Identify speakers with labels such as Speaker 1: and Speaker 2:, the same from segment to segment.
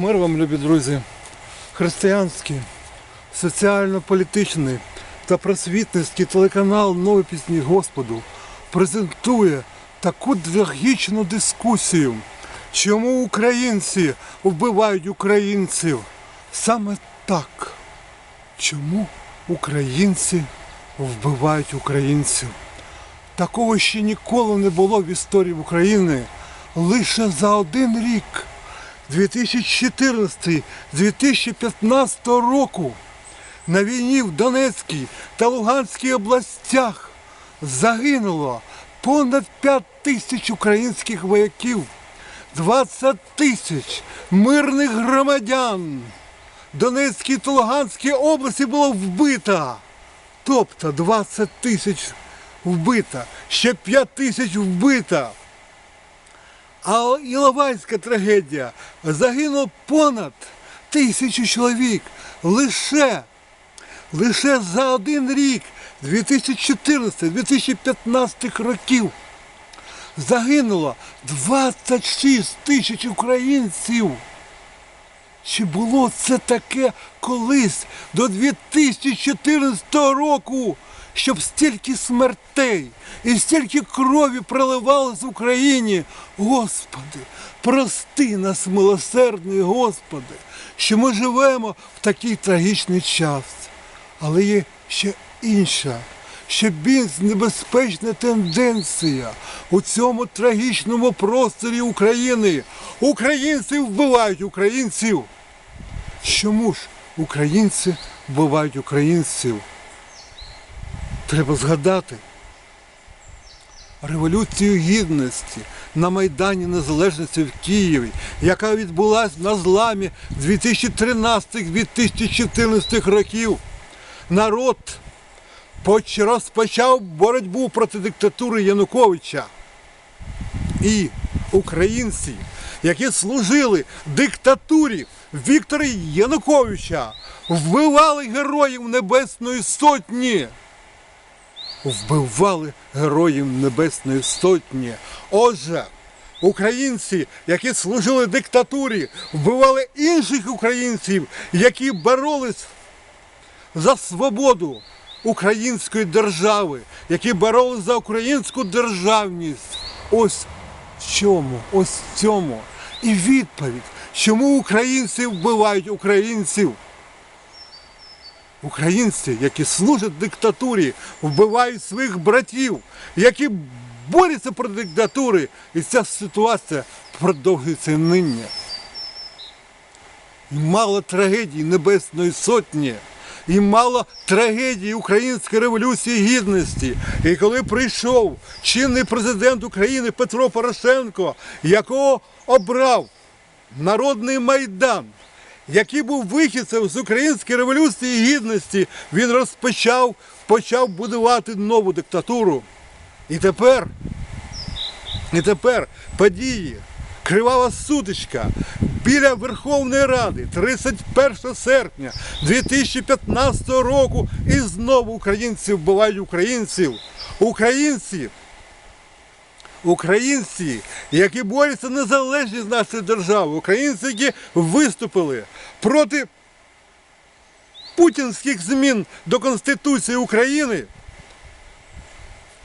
Speaker 1: Мир вам, любі друзі, християнський, соціально-політичний та просвітницький телеканал Нові пісні Господу презентує таку трагічну дискусію, чому українці вбивають українців. Саме так. Чому українці вбивають українців? Такого ще ніколи не було в історії України. Лише за один рік 2014-2015 року на війні в Донецькій та Луганській областях загинуло понад 5 тисяч українських вояків, 20 тисяч мирних громадян. Донецькій та Луганській області було вбито. Тобто 20 тисяч вбито, ще 5 тисяч вбито. А Іловайська трагедія загинуло понад тисячу чоловік лише, лише за один рік 2014-2015 років. Загинуло 26 тисяч українців. Чи було це таке колись до 2014 року, щоб стільки смертей і стільки крові проливалось в Україні? Господи, прости нас, милосердний Господи, що ми живемо в такий трагічний час. Але є ще інша, ще більш небезпечна тенденція у цьому трагічному просторі України. Українці вбивають українців. Чому ж українці вбивають українців? Треба згадати Революцію Гідності на Майдані Незалежності в Києві, яка відбулася на зламі 2013-2014 років. Народ розпочав боротьбу проти диктатури Януковича. І українці, які служили диктатурі Віктора Януковича, вбивали героїв Небесної Сотні. Вбивали героїв Небесної Сотні. Отже, українці, які служили диктатурі, вбивали інших українців, які боролись за свободу української держави, які боролись за українську державність. Ось в чому, ось в цьому. І відповідь, чому українці вбивають українців. Українці, які служать диктатурі, вбивають своїх братів, які борються проти диктатури. І ця ситуація продовжується нині. І мало трагедій Небесної Сотні, і мало трагедії Української революції гідності. І коли прийшов чинний президент України Петро Порошенко, якого обрав Народний Майдан, який був вихідцем з Української революції гідності, він розпочав, почав будувати нову диктатуру. І тепер і тепер події, кривава сутичка біля Верховної Ради 31 серпня 2015 року і знову українці вбивають українців. Українці, українці, які борються за незалежність нашої держави, українці, які виступили проти путінських змін до Конституції України.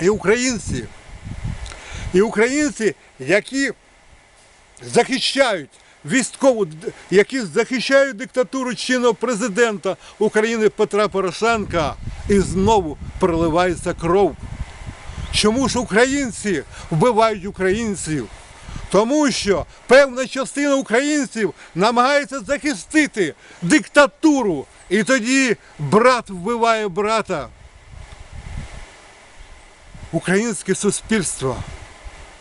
Speaker 1: І українці, і українці, які захищають військову, які захищають диктатуру чинного президента України Петра Порошенка, і знову проливається кров. Чому ж українці вбивають українців? Тому що певна частина українців намагається захистити диктатуру, і тоді брат вбиває брата. Українське суспільство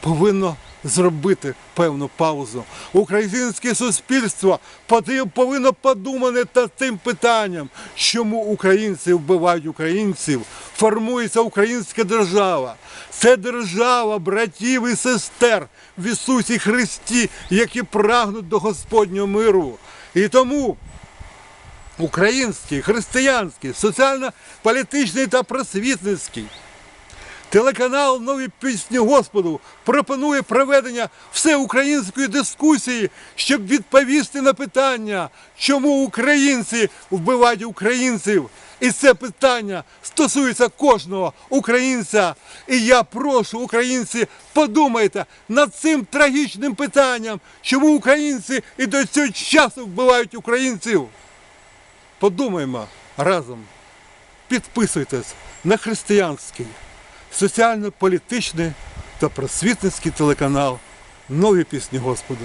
Speaker 1: повинно зробити певну паузу. Українське суспільство повинно подумати над тим питанням, чому українці вбивають українців. Формується українська держава. Це держава братів і сестер в Ісусі Христі, які прагнуть до Господнього миру. І тому український, християнський, соціально-політичний та просвітницький Телеканал Нові пісні Господу пропонує проведення всеукраїнської дискусії, щоб відповісти на питання, чому українці вбивають українців. І це питання стосується кожного українця. І я прошу українці, подумайте над цим трагічним питанням, чому українці і до цього часу вбивають українців. Подумаймо разом. Підписуйтесь на християнський, соціально-політичний та просвітницький телеканал Нові пісні Господу.